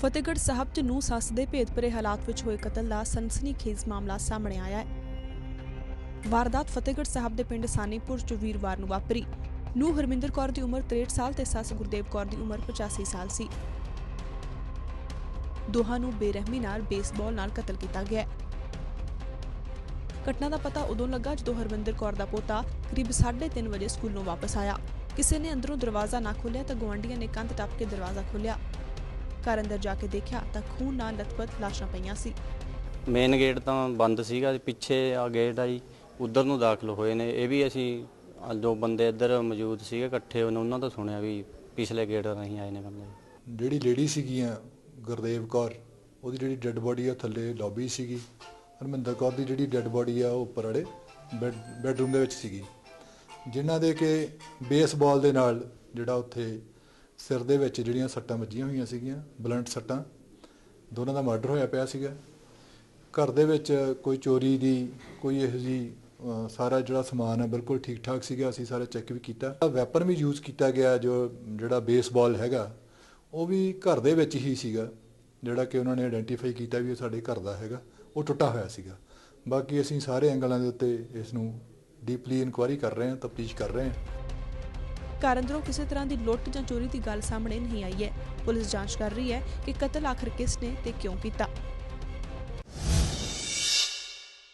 ਫਤਿਹਗੜ੍ਹ ਸਾਹਿਬ 'ਚ ਨੂੰ ਸੱਸ ਦੇ ਭੇਦਭਰੇ ਹਾਲਾਤ ਵਿੱਚ ਹੋਏ ਕਤਲ ਦਾ ਸਨਸਨੀਖੇਜ਼ ਮਾਮਲਾ ਸਾਹਮਣੇ ਆਇਆ ਹੈ। ਵਾਰਦਾਤ ਫਤਿਹਗੜ੍ਹ ਸਾਹਿਬ ਦੇ ਪਿੰਡ ਸਾਨੀਪੁਰ 'ਚ ਵੀਰਵਾਰ ਨੂੰ ਵਾਪਰੀ। ਨੂੰ ਹਰਮਿੰਦਰ ਕੌਰ ਦੀ ਉਮਰ 63 ਸਾਲ ਤੇ ਸੱਸ ਗੁਰਦੇਵ ਕੌਰ ਦੀ ਉਮਰ 85 ਸਾਲ ਸੀ। ਦੋਹਾਂ ਨੂੰ ਬੇਰਹਿਮੀ ਨਾਲ ਬੇਸਬਾਲ ਨਾਲ ਕਤਲ ਕੀਤਾ ਗਿਆ ਹੈ। ਘਟਨਾ ਦਾ ਪਤਾ ਉਦੋਂ ਲੱਗਾ ਜਦੋਂ ਹਰਵਿੰਦਰ ਕੌਰ ਦਾ ਪੋਤਾ ਕਰੀਬ 3:30 ਵਜੇ ਸਕੂਲੋਂ ਵਾਪਸ ਆਇਆ। ਕਿਸੇ ਨੇ ਅੰਦਰੋਂ ਦਰਵਾਜ਼ਾ ਨਾ ਖੋਲ੍ਹਿਆ ਤਾਂ ਗੁਆਂਢੀਆਂ ਨੇ ਕੰਧ ਟੱਪ ਕੇ ਦਰਵਾਜ਼ਾ ਖੋਲ੍ਹਿਆ। ਘਰ ਅੰਦਰ ਜਾ ਕੇ ਦੇਖਿਆ ਤਾਂ ਖੂਨ ਨਾਲ ਲਥਪਥ ਲਾਸ਼ਾਂ ਪਈਆਂ ਸੀ। ਮੇਨ ਗੇਟ ਤਾਂ ਬੰਦ ਸੀਗਾ ਪਿੱਛੇ ਆ ਗੇਟ ਆ ਜੀ ਉਧਰ ਨੂੰ ਦਾਖਲ ਹੋਏ ਨੇ। ਇਹ ਵੀ ਅਸੀਂ ਆਹ ਜੋ ਬੰਦੇ ਇੱਧਰ ਮੌਜੂਦ ਸੀਗੇ ਇਕੱਠੇ ਉਹਨੇ ਉਹਨਾਂ ਤੋਂ ਸੁਣਿਆ ਵੀ ਪਿਛਲੇ ਗੇਟ ਰਾਹੀਂ ਆਏ ਨੇ ਬੰਦੇ। ਜਿਹੜੀ ਲੇਡੀ ਸੀਗੀਆਂ ਗੁਰਦੇਵ ਕੌਰ ਉਹਦੀ ਜਿਹੜੀ ਡੈੱਡ ਬੋਡੀ ਆ ਥੱਲੇ ਲੌਬੀ ਸੀਗੀ। ਹਰਮਿੰਦਰ ਕੌਰ ਦੀ ਜਿਹੜੀ ਡੈੱਡ ਬੋਡੀ ਆ ਉਹ ਉੱਪਰ ਵਾਲੇ ਬੈੱਡ ਬੈੱਡਰੂਮ ਦੇ ਵਿੱਚ ਸੀਗੀ। ਜਿਨ੍ਹਾਂ ਦੇ ਕਿ ਬੇਸਬਾਲ ਦੇ ਨਾਲ ਜਿਹੜਾ ਉੱਥੇ ਸਿਰ ਦੇ ਵਿੱਚ ਜਿਹੜੀਆਂ ਸੱਟਾਂ ਵੱਜੀਆਂ ਹੋਈਆਂ ਸੀਗੀਆਂ, ਬਲੰਟ ਸੱਟਾਂ, ਦੋਨਾਂ ਦਾ ਮਰਡਰ ਹੋਇਆ ਪਿਆ ਸੀਗਾ। ਘਰ ਦੇ ਵਿੱਚ ਕੋਈ ਚੋਰੀ ਦੀ, ਕੋਈ ਇਹੋ ਜੀ ਸਾਰਾ ਜਿਹੜਾ ਸਮਾਨ ਹੈ, ਬਿਲਕੁਲ ਠੀਕ ਠਾਕ ਸੀਗਾ, ਅਸੀਂ ਸਾਰਾ ਚੈੱਕ ਵੀ ਕੀਤਾ। ਵੈਪਨ ਵੀ ਯੂਜ਼ ਕੀਤਾ ਗਿਆ, ਜੋ ਜਿਹੜਾ ਬੇਸਬਾਲ ਹੈਗਾ, ਉਹ ਵੀ ਘਰ ਦੇ ਵਿੱਚ ਹੀ ਸੀਗਾ। ਜਿਹੜਾ ਕਿ ਉਹਨਾਂ ਨੇ ਆਇਡੈਂਟੀਫਾਈ ਕੀਤਾ ਵੀ ਉਹ ਸਾਡੇ ਘਰ ਦਾ ਹੈਗਾ, ਉਹ ਟੁੱਟਾ ਹੋਇਆ ਸੀਗਾ। ਬਾਕੀ ਅਸੀਂ ਸਾਰੇ ਐਂਗਲਾਂ ਦੇ ਉੱਤੇ ਇਸ ਨੂੰ ਡੀਪਲੀ ਇਨਕੁਆਇਰੀ ਕਰ ਰਹੇ ਹਾਂ, ਤਫਤੀਸ਼ ਕਰ ਰਹੇ ਹਾਂ। ਘਰ ਅੰਦਰੋਂ ਕਿਸੇ ਤਰ੍ਹਾਂ ਦੀ ਲੁੱਟ ਜਾਂ ਚੋਰੀ ਦੀ ਗੱਲ ਸਾਹਮਣੇ ਨਹੀਂ ਆਈ ਹੈ, ਪੁਲਿਸ ਜਾਂਚ ਕਰ ਰਹੀ ਹੈ ਕਿ ਕਤਲ ਆਖਰ ਕਿਸ ਨੇ ਤੇ ਕਿਉਂ ਕੀਤਾ।